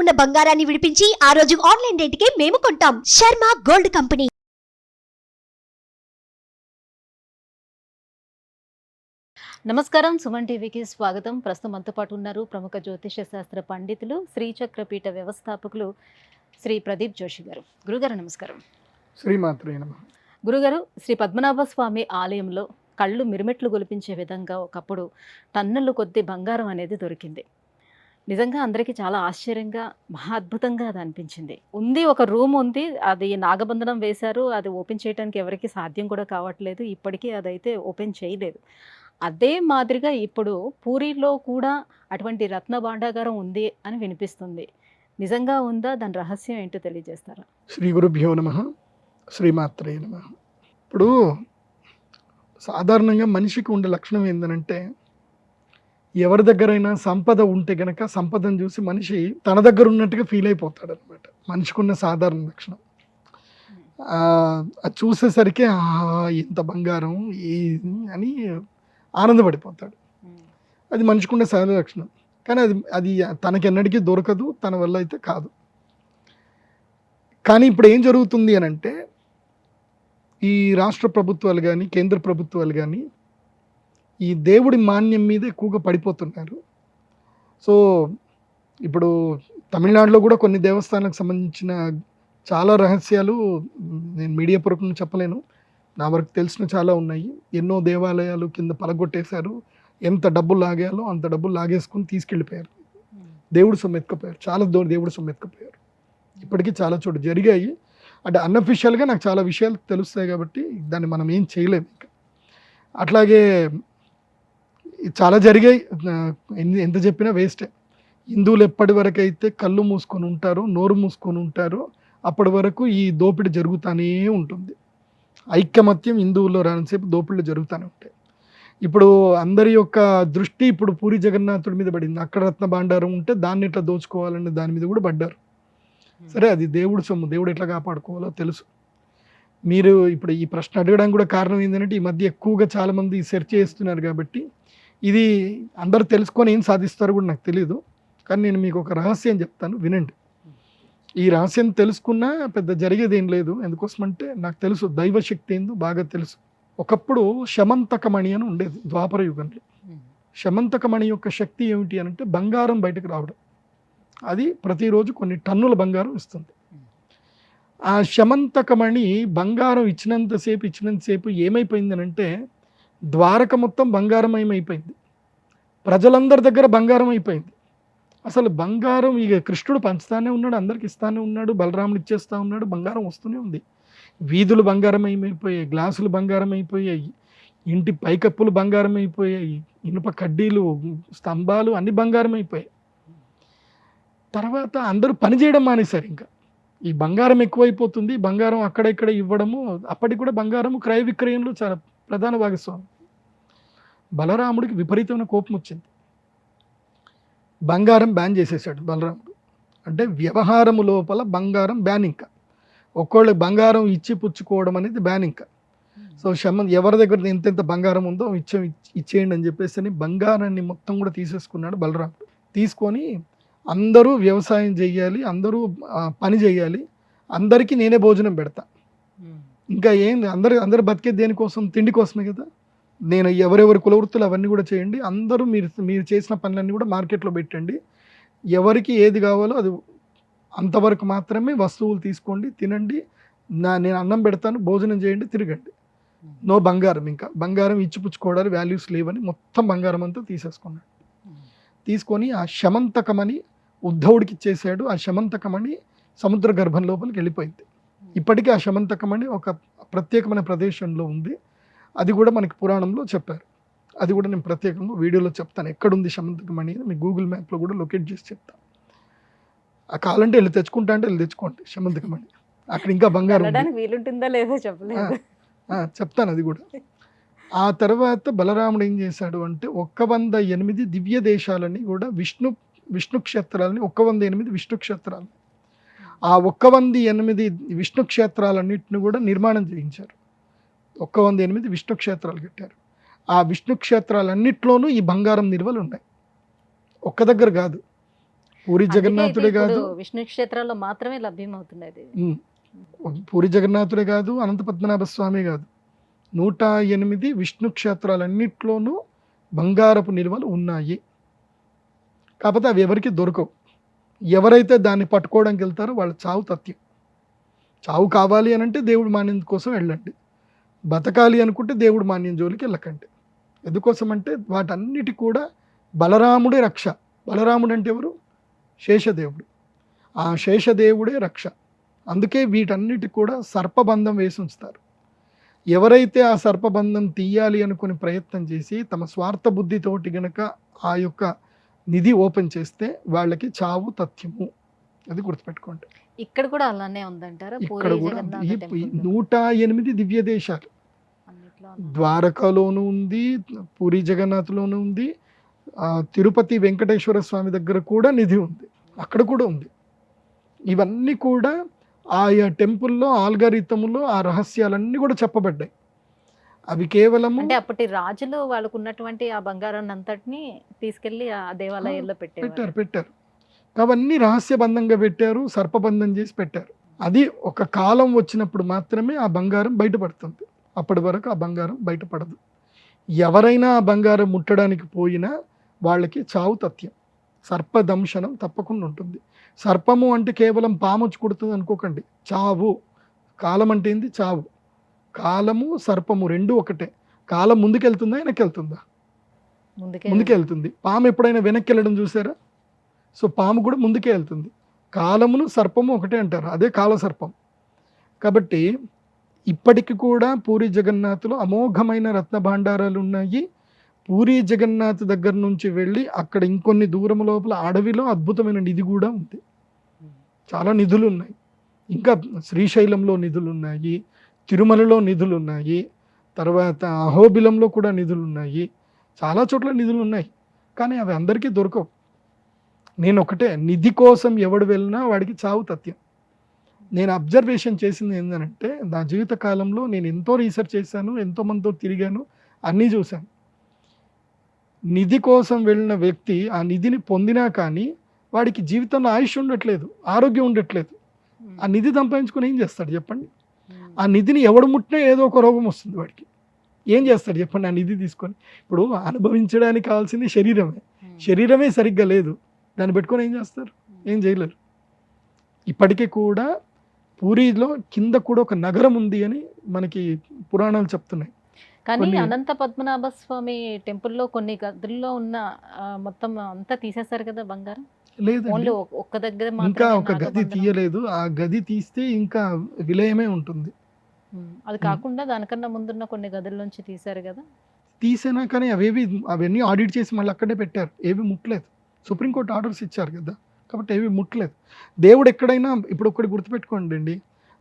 ఉన్న బంగారాన్ని విడిపించి ఆ రోజు ఆన్లైన్ రేటుకే మేము కొంటాం. Sharma gold company. నమస్కారం. సుమన్ టీవీకి స్వాగతం. ప్రస్తుతం మనతో పాటు ఉన్నారు ప్రముఖ జ్యోతిష శాస్త్ర పండితులు శ్రీచక్రపీఠ వ్యవస్థాపకులు శ్రీ ప్రదీప్ జోషి గారు. గురుగారు నమస్కారం. శ్రీమాత్రే నమ. గురుగారు శ్రీ పద్మనాభ స్వామి ఆలయంలో కళ్ళు మిరుమెట్లు గొలిపించే విధంగా ఒకప్పుడు టన్నులు కొద్ది బంగారం అనేది దొరికింది. నిజంగా అందరికీ చాలా ఆశ్చర్యంగా మహా అద్భుతంగా అది అనిపించింది. ఉంది ఒక రూమ్ ఉంది అది నాగబంధనం వేశారు అది ఓపెన్ చేయడానికి ఎవరికి సాధ్యం కూడా కావట్లేదు ఇప్పటికీ అదైతే ఓపెన్ చేయలేదు. అదే మాదిరిగా ఇప్పుడు పూరిలో కూడా అటువంటి రత్న భాండాగారం ఉంది అని వినిపిస్తుంది. నిజంగా ఉందా దాని రహస్యం ఏంటో తెలియజేస్తారా? శ్రీ గురుభ్యో నమ శ్రీమాత్రే నమ. ఇప్పుడు సాధారణంగా మనిషికి ఉండే లక్షణం ఏంటంటే ఎవరి దగ్గరైనా సంపద ఉంటే గనక సంపదను చూసి మనిషి తన దగ్గర ఉన్నట్టుగా ఫీల్ అయిపోతాడు అనమాట మనిషికి ఉన్న సాధారణ లక్షణం. అది చూసేసరికి "ఆ, ఇంత బంగారం ఏ అని ఆనందపడిపోతాడు. అది మనిషికి ఉండే సహజ లక్షణం. కానీ అది అది తనకెన్నటికీ దొరకదు తన వల్ల అయితే కాదు. కానీ ఇప్పుడు ఏం జరుగుతుంది అని అంటే ఈ రాష్ట్ర ప్రభుత్వాలు కానీ కేంద్ర ప్రభుత్వాలు కానీ ఈ దేవుడి మాన్యం మీద ఎక్కువగా పడిపోతున్నారు. సో ఇప్పుడు తమిళనాడులో కూడా కొన్ని దేవస్థానాలకు సంబంధించిన చాలా రహస్యాలు నేను మీడియా పూర్వకం చెప్పలేను. నా వరకు తెలిసిన చాలా ఉన్నాయి. ఎన్నో దేవాలయాలు కింద పలగొట్టేశారు. ఎంత డబ్బు లాగాలో అంత డబ్బులు లాగేసుకుని తీసుకెళ్ళిపోయారు. దేవుడు సొమ్మెత్తుకుపోయారు చాలా దూరం దేవుడు సొమ్ము ఎత్తుకుపోయారు. ఇప్పటికీ చాలా చోటు జరిగాయి. అంటే అన్అఫిషియల్గా నాకు చాలా విషయాలు తెలుస్తాయి కాబట్టి దాన్ని మనం ఏం చేయలేము ఇంకా. అట్లాగే చాలా జరిగాయి. ఎన్ని- ఎంత చెప్పినా వేస్టే. హిందువులు ఎప్పటి వరకు అయితే కళ్ళు మూసుకొని ఉంటారో నోరు మూసుకొని ఉంటారో అప్పటి వరకు ఈ దోపిడీ జరుగుతూనే ఉంటుంది. ఐక్యమత్యం హిందువుల్లో రానిసేపు దోపిడీలు జరుగుతూనే ఉంటాయి. ఇప్పుడు అందరి యొక్క దృష్టి ఇప్పుడు పూరి జగన్నాథుడి మీద పడింది. అక్కడ రత్న భాండారం ఉంటే దాన్ని ఎట్లా దోచుకోవాలని దాని మీద కూడా పడ్డారు. సరే అది దేవుడు సొమ్ము. దేవుడు ఎట్లా కాపాడుకోవాలో తెలుసు. మీరు ఇప్పుడు ఈ ప్రశ్న అడగడానికి కూడా కారణం ఏంటంటే ఈ మధ్య ఎక్కువగా చాలా మంది సెర్చ్ చేస్తున్నారు కాబట్టి ఇది అందరు తెలుసుకొని ఏం సాధిస్తారో కూడా నాకు తెలియదు కానీ నేను మీకు ఒక రహస్యం చెప్తాను వినండి. ఈ రహస్యం తెలుసుకున్నా పెద్ద జరిగేది ఏం లేదు. ఎందుకోసమంటే నాకు తెలుసు దైవశక్తి ఏందో బాగా తెలుసు. ఒకప్పుడు శమంతకమణి అని ఉండేది ద్వాపర యుగంలో. శమంతకమణి యొక్క శక్తి ఏమిటి అని అంటే బంగారం బయటకు రావడం. అది ప్రతిరోజు కొన్ని టన్నుల బంగారం ఇస్తుంది. ఆ శమంతకమణి బంగారం ఇచ్చినంతసేపు ఇచ్చినంతసేపు ఏమైపోయిందనంటే ద్వారక మొత్తం బంగారమయం అయిపోయింది. ప్రజలందరి దగ్గర బంగారం అయిపోయింది. అసలు బంగారం ఇక కృష్ణుడు పంచుతానే ఉన్నాడు అందరికి ఇస్తానే ఉన్నాడు బలరాముడు ఇచ్చేస్తా ఉన్నాడు బంగారం వస్తూనే ఉంది. వీధులు బంగారమయం అయిపోయాయి గ్లాసులు బంగారం అయిపోయాయి ఇంటి పైకప్పులు బంగారం అయిపోయాయి ఇనుప కడ్డీలు స్తంభాలు అన్ని బంగారం అయిపోయాయి తర్వాత అందరూ పని చేయడం మానేశారు ఇంకా. ఈ బంగారం ఎక్కువైపోతుంది బంగారం అక్కడ ఇక్కడ ఇవ్వడము అప్పటికి కూడా బంగారం క్రయ విక్రయంలో చాలా ప్రధాన భాగస్వామి. బలరాముడికి విపరీతమైన కోపం వచ్చింది. బంగారం బ్యాన్ చేసేసాడు బలరాముడు. అంటే వ్యవహారము లోపల బంగారం బ్యాన్ ఇంకా. ఒక్కోళ్ళు బంగారం ఇచ్చి పుచ్చుకోవడం అనేది బ్యాన్ ఇంకా. సో శమ ఎవరి దగ్గర ఎంతెంత బంగారం ఉందో ఇచ్చే ఇచ్చేయండి అని చెప్పేసి అని బంగారాన్ని మొత్తం కూడా తీసేసుకున్నాడు బలరాముడు. తీసుకొని అందరూ వ్యవసాయం చేయాలి అందరూ పని చేయాలి అందరికీ నేనే భోజనం పెడతా. ఇంకా ఏం అందరు అందరు బతికేది దేనికోసం? తిండి కోసమే కదా. నేను ఎవరెవరి కులవృత్తులు అవన్నీ కూడా చేయండి. అందరూ మీరు మీరు చేసిన పనులన్నీ కూడా మార్కెట్లో పెట్టండి. ఎవరికి ఏది కావాలో అది అంతవరకు మాత్రమే వస్తువులు తీసుకోండి తినండి. నా నేను అన్నం పెడతాను భోజనం చేయండి తిరగండి. నో బంగారం ఇంకా. బంగారం ఇచ్చిపుచ్చుకోవడానికి వాల్యూస్ లేవని మొత్తం బంగారం అంతా తీసేసుకున్నాడు తీసుకొని ఆ శమంతకమని ఉద్ధవుడికి ఇచ్చేసాడు. ఆ శమంతకమని సముద్ర గర్భం లోపలికి వెళ్ళిపోయింది. ఇప్పటికీ ఆ శమంతకమని ఒక ప్రత్యేకమైన ప్రదేశంలో ఉంది. అది కూడా మనకి పురాణంలో చెప్పారు. అది కూడా నేను ప్రత్యేకంగా వీడియోలో చెప్తాను. ఎక్కడుంది శమంతకమణి అని మీ గూగుల్ మ్యాప్లో కూడా లొకేట్ చేసి చెప్తాను. ఆ కావాలంటే వెళ్ళి తెచ్చుకుంటా అంటే వెళ్ళి తెచ్చుకోండి శమంతకమణి అక్కడ ఇంకా బంగారం వీలుంటుందా లేదో చెప్పలేదు. చెప్తాను అది కూడా. ఆ తర్వాత బలరాముడు ఏం చేశాడు అంటే ఒక్క వంద ఎనిమిది దివ్య దేశాలని కూడా విష్ణు విష్ణు క్షేత్రాలని ఒక్క వంద ఎనిమిది విష్ణు క్షేత్రాలు ఆ ఒక్క వంద ఎనిమిది విష్ణు క్షేత్రాలన్నింటిని కూడా నిర్మాణం చేయించారు. ఒక్క వంద ఎనిమిది విష్ణు క్షేత్రాలు కట్టారు. ఆ విష్ణు క్షేత్రాలన్నిట్లోనూ ఈ బంగారం నిల్వలు ఉన్నాయి. ఒక్క దగ్గర కాదు. పూరి జగన్నాథుడే కాదు. విష్ణు క్షేత్రాల్లో మాత్రమే లభ్యమవుతున్నది. పూరి జగన్నాథుడే కాదు అనంత పద్మనాభ స్వామి కాదు. నూట ఎనిమిది విష్ణు క్షేత్రాలన్నిట్లోనూ బంగారపు నిల్వలు ఉన్నాయి. కాకపోతే అవి ఎవరికి దొరకవు. ఎవరైతే దాన్ని పట్టుకోవడానికి వెళ్తారో వాళ్ళ చావు తథ్యం. చావు కావాలి అని అంటే దేవుడు మాన్యం కోసం వెళ్ళండి. బతకాలి అనుకుంటే దేవుడు మాన్యం జోలికి వెళ్ళకండి. ఎందుకోసం అంటే వాటన్నిటి కూడా బలరాముడే రక్ష. బలరాముడు అంటే ఎవరు? శేషదేవుడు. ఆ శేషదేవుడే రక్ష. అందుకే వీటన్నిటి కూడా సర్పబంధం వేసి ఉంచుతారు. ఎవరైతే ఆ సర్పబంధం తీయాలి అనుకుని ప్రయత్నం చేసి తమ స్వార్థ బుద్ధితోటి గనక ఆ యొక్క నిధి ఓపెన్ చేస్తే వాళ్ళకి చావు తథ్యము. అది గుర్తుపెట్టుకోండి. ఇక్కడ కూడా అలానే ఉందంటారా? ఇక్కడ కూడా? నూట ఎనిమిది దివ్య దేశాలు? ద్వారకాలోను ఉంది పూరి జగన్నాథ్లోను ఉంది తిరుపతి వెంకటేశ్వర స్వామి దగ్గర కూడా నిధి ఉంది అక్కడ కూడా ఉంది. ఇవన్నీ కూడా ఆయా టెంపుల్లో ఆల్గారితములో ఆ రహస్యాలన్నీ కూడా చెప్పబడ్డాయి. అవి కేవలము అంటే అప్పటి రాజులు వాళ్ళకు ఉన్నటువంటి ఆ బంగారాన్ని అంతటిని తీసుకెళ్ళి ఆ దేవాలయాల్లో పెట్టారు పెట్టారు పెట్టారు. అవన్నీ రహస్యబంధంగా పెట్టారు సర్పబంధం చేసి పెట్టారు. అది ఒక కాలం వచ్చినప్పుడు మాత్రమే ఆ బంగారం బయటపడుతుంది. అప్పటి వరకు ఆ బంగారం బయటపడదు. ఎవరైనా ఆ బంగారం ముట్టడానికి పోయినా వాళ్ళకి చావు తథ్యం. సర్పదంశనం తప్పకుండా ఉంటుంది. సర్పము అంటే కేవలం పాము వచ్చి కుడుతుంది అనుకోకండి. చావు. కాలం అంటే ఏంది? చావు. కాలము సర్పము రెండు ఒకటే. కాలం ముందుకెళ్తుందా వెనక్కి వెళ్తుందా ముందుకే ముందుకే వెళ్తుంది పాము ఎప్పుడైనా వెనక్కి వెళ్ళడం చూసారా? సో పాము కూడా ముందుకే వెళ్తుంది కాలమును సర్పము ఒకటే అంటారు. అదే కాల సర్పం కాబట్టి ఇప్పటికి కూడా పూరి జగన్నాథ్లో అమోఘమైన రత్న భాండారాలు ఉన్నాయి. పూరి జగన్నాథ్ దగ్గర నుంచి వెళ్ళి అక్కడ ఇంకొన్ని దూరం లోపల అడవిలో అద్భుతమైన నిధి కూడా ఉంది. చాలా నిధులు ఉన్నాయి ఇంకా శ్రీశైలంలో నిధులు ఉన్నాయి తిరుమలలో నిధులు ఉన్నాయి తర్వాత అహోబిలంలో కూడా నిధులు ఉన్నాయి చాలా చోట్ల నిధులు ఉన్నాయి కానీ అవి అందరికీ దొరకవు. నేను ఒకటే నిధి కోసం ఎవడు వెళ్ళినా వాడికి చావు తథ్యం. నేను అబ్జర్వేషన్ చేసింది ఏంటంటే నా జీవిత కాలంలో నేను ఎంతో రీసెర్చ్ చేశాను ఎంతో మందితో తిరిగాను అన్నీ చూశాను. నిధి కోసం వెళ్ళిన వ్యక్తి ఆ నిధిని పొందినా కానీ వాడికి జీవితంలో ఆయుష్ ఉండట్లేదు ఆరోగ్యం ఉండట్లేదు. ఆ నిధి సంపాదించుకొని ఏం చేస్తాడు చెప్పండి. ఆ నిధిని ఎవడు ముట్టినా ఏదో ఒక రోగం వస్తుంది వాడికి. ఏం చేస్తాడు చెప్పండి ఆ నిధి తీసుకొని? ఇప్పుడు అనుభవించడానికి కావాల్సింది శరీరమే. శరీరమే సరిగ్గా లేదు దాన్ని పెట్టుకొని ఏం చేస్తారు? ఏం చేయలేరు. ఇప్పటికీ కూడా పూరిలో కింద కూడా ఒక నగరం ఉంది అని మనకి పురాణాలు చెప్తున్నాయి. కానీ అనంత పద్మనాభ స్వామి టెంపుల్లో కొన్ని గదుల్లో ఉన్న మొత్తం అంతా తీసేశారు కదా బంగారం? ఓన్లీ ఒక్క దగ్గర ఇంకా ఒక గది. తీయలేదు. ఆ గది తీస్తే ఇంకా విలయమే ఉంటుంది. అది కాకుండా దానికన్నా ముందున్న కొన్ని గదుల నుంచి తీశారు కదా? తీసినా కానీ అవేవి అవన్నీ ఆడిట్ చేసి మళ్ళీ అక్కడే పెట్టారు. ఏవి ముట్టలేదు. సుప్రీంకోర్టు ఆర్డర్స్ ఇచ్చారు కదా. కాబట్టి ఏవి ముట్టలేదు. దేవుడు ఎక్కడైనా ఇప్పుడు ఒకటి గుర్తుపెట్టుకోండి అండి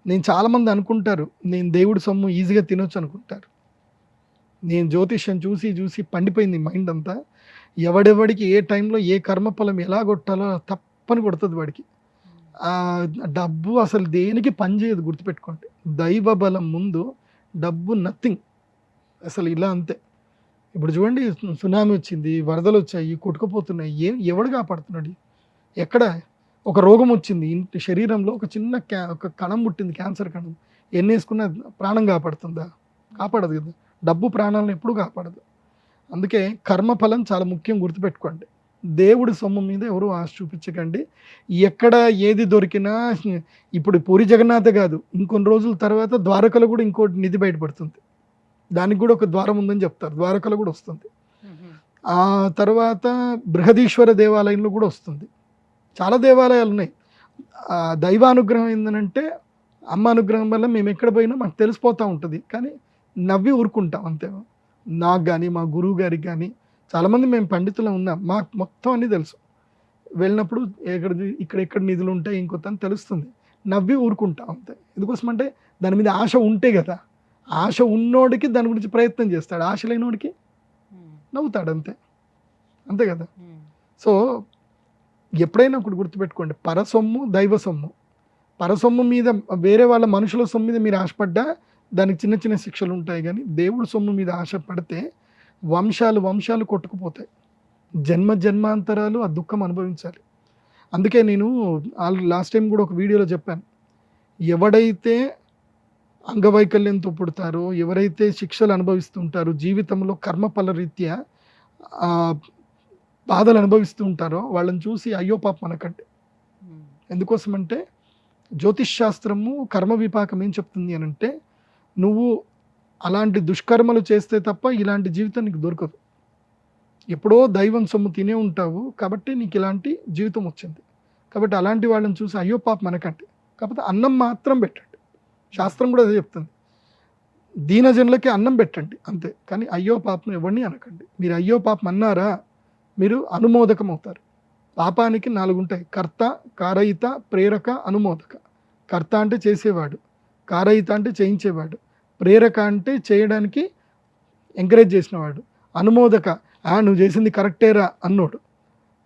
నేను చాలామంది అనుకుంటారు నేను దేవుడి సొమ్ము ఈజీగా తినొచ్చు అనుకుంటారు. నేను జ్యోతిష్యం చూసి చూసి పండిపోయింది మైండ్ అంతా. ఎవడెవడికి ఏ టైంలో ఏ కర్మఫలం ఎలా కొట్టాలో తప్పని కొడుతుంది వాడికి. డబ్బు అసలు దేనికి పనిచేయదు గుర్తుపెట్టుకోండి. దైవ బలం ముందు డబ్బు నథింగ్ అసలు ఇలా అంతే. ఇప్పుడు చూడండి సునామీ వచ్చింది వరదలు వచ్చాయి కొట్టుకుపోతున్నాయి. ఏం ఎవడు కాపాడుతున్నాడు? ఎక్కడ ఒక రోగం వచ్చింది. ఇంటి శరీరంలో ఒక చిన్న క్యా ఒక కణం పుట్టింది క్యాన్సర్ కణం. ఎన్ని వేసుకున్నా ప్రాణం కాపాడుతుందా? కాపాడదు కదా. డబ్బు ప్రాణాలను ఎప్పుడూ కాపాడదు. అందుకే కర్మఫలం చాలా ముఖ్యం గుర్తుపెట్టుకోండి. దేవుడి సొమ్ము మీద ఎవరు ఆశ చూపించకండి. ఎక్కడ ఏది దొరికినా ఇప్పుడు పూరి జగన్నాథ్ కాదు ఇంకొన్ని రోజుల తర్వాత ద్వారకలో కూడా ఇంకోటి నిధి బయటపడుతుంది. దానికి కూడా ఒక ద్వారం ఉందని చెప్తారు. ద్వారకలో కూడా వస్తుంది. ఆ తర్వాత బృహదీశ్వర దేవాలయంలో కూడా వస్తుంది. చాలా దేవాలయాలు ఉన్నాయి దైవానుగ్రహం ఏంటంటే అమ్మ అనుగ్రహం వల్ల మేము ఎక్కడ పోయినా మాకు తెలిసిపోతూ ఉంటుంది. కానీ నవ్వి ఊరుకుంటాం అంతే. నాకు కానీ మా గురువు గారికి కానీ చాలామంది మేము పండితులు ఉన్నాం. మాకు మొత్తం అన్నీ తెలుసు. వెళ్ళినప్పుడు ఎక్కడ ఇక్కడ ఎక్కడ నిధులు ఉంటాయి ఇంకొత అని తెలుస్తుంది. నవ్వి ఊరుకుంటాం అంతే. ఎందుకోసం అంటే దాని మీద ఆశ ఉంటే కదా. ఆశ ఉన్నోడికి దాని గురించి ప్రయత్నం చేస్తాడు. ఆశ లేనోడికి నవ్వుతాడు అంతే. అంతే కదా. సో ఎప్పుడైనా ఒకటి గుర్తుపెట్టుకోండి. పరసొమ్ము దైవ సొమ్ము పరసొమ్ము మీద వేరే వాళ్ళ మనుషుల సొమ్ము మీద మీరు ఆశపడ్డా దానికి చిన్న చిన్న శిక్షలు ఉంటాయి కానీ దేవుడు సొమ్ము మీద ఆశపడితే వంశాలు వంశాలు కొట్టుకుపోతాయి. జన్మ జన్మాంతరాలు ఆ దుఃఖం అనుభవించాలి. అందుకే నేను లాస్ట్ టైం కూడా ఒక వీడియోలో చెప్పాను. ఎవడైతే అంగవైకల్యంతో పుడతారో ఎవరైతే శిక్షలు అనుభవిస్తుంటారో జీవితంలో కర్మఫల రీత్యా బాధలు అనుభవిస్తూ ఉంటారో వాళ్ళని చూసి అయ్యో పాప మనకంటే ఎందుకోసమంటే జ్యోతిష్ శాస్త్రము కర్మ విపాకం ఏం చెప్తుంది అని అంటే నువ్వు అలాంటి దుష్కర్మలు చేస్తే తప్ప ఇలాంటి జీవితం నీకు దొరకదు. ఎప్పుడో దైవం సొమ్ము తినే ఉంటావు కాబట్టి నీకు ఇలాంటి జీవితం వచ్చింది. కాబట్టి అలాంటి వాళ్ళని చూసి అయ్యో పాప మనకంటే కాకపోతే అన్నం మాత్రం పెట్టండి. శాస్త్రం కూడా అదే చెప్తుంది. దీనజనులకి అన్నం పెట్టండి అంతే. కానీ అయ్యో పాపం ఎవరిని అనకండి. మీరు అయ్యో పాపం అన్నారా? మీరు అనుమోదకం అవుతారు పాపానికి నాలుగు ఉంటాయి కర్త కారయిత ప్రేరక అనుమోదక. కర్త అంటే చేసేవాడు. కారయిత అంటే చేయించేవాడు. ప్రేరక అంటే చేయడానికి ఎంకరేజ్ చేసినవాడు. అనుమోదక "ఆ, నువ్వు చేసింది కరెక్టేరా అన్నోడు.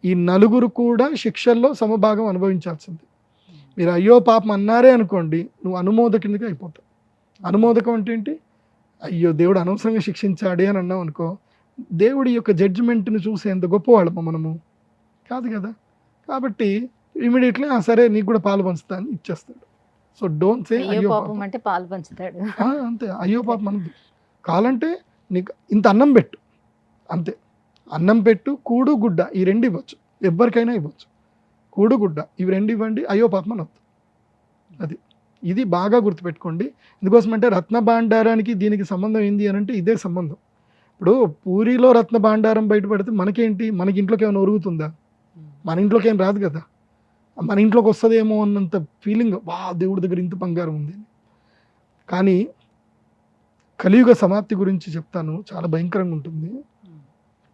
ఈ నలుగురు కూడా శిక్షల్లో సమభాగం అనుభవించాల్సింది. మీరు అయ్యో పాపం అన్నారే అనుకోండి నువ్వు అనుమోదకిందిగా అయిపోతావు. అనుమోదకం అంటే ఏంటి? అయ్యో దేవుడు అనవసరంగా శిక్షించాడే అని అన్నావు అనుకో దేవుడి యొక్క జడ్జిమెంట్ని చూసి ఎంత గొప్పవాళ్ళమా మనము? కాదు కదా. కాబట్టి ఇమీడియట్లీ సరే నీకు కూడా పాలు పంచుతాను ఇచ్చేస్తాడు. సో డోంట్ సే అయ్యో పాపం అంటే పాలు పంచుతాడు. అంతే. అయ్యో పాపం మనది కావాలంటే నీకు ఇంత అన్నం పెట్టు. అంతే. అన్నం పెట్టు కూడు గుడ్డ ఈ రెండు ఇవ్వచ్చు. ఎవరికైనా ఇవ్వచ్చు. కూడు గుడ్డ ఇవి రెండు ఇవ్వండి అయ్యో పాపం అని వద్దు అది. ఇది బాగా గుర్తుపెట్టుకోండి. ఎందుకోసమంటే రత్న భాండారానికి దీనికి సంబంధం ఏంది అని అంటే ఇదే సంబంధం. ఇప్పుడు పూరిలో రత్న భాండారం బయటపడితే మనకేంటి? మనకి ఇంట్లోకి ఏమైనా ఒరుగుతుందా? మన ఇంట్లోకి ఏం రాదు కదా. మన ఇంట్లోకి వస్తుందేమో అన్నంత ఫీలింగ్ వా దేవుడి దగ్గర ఇంత బంగారం ఉంది. కానీ కలియుగ సమాప్తి గురించి చెప్తాను. చాలా భయంకరంగా ఉంటుంది.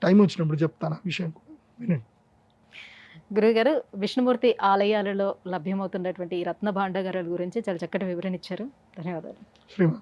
టైం వచ్చినప్పుడు చెప్తాను ఆ విషయం కూడా. వినండి. గురుగారు విష్ణుమూర్తి ఆలయాలలో లభ్యమవుతున్నటువంటి ఈ రత్న భాండాగారాల గురించి చాలా చక్కటి వివరణ ఇచ్చారు. ధన్యవాదాలు. శ్రీమాన్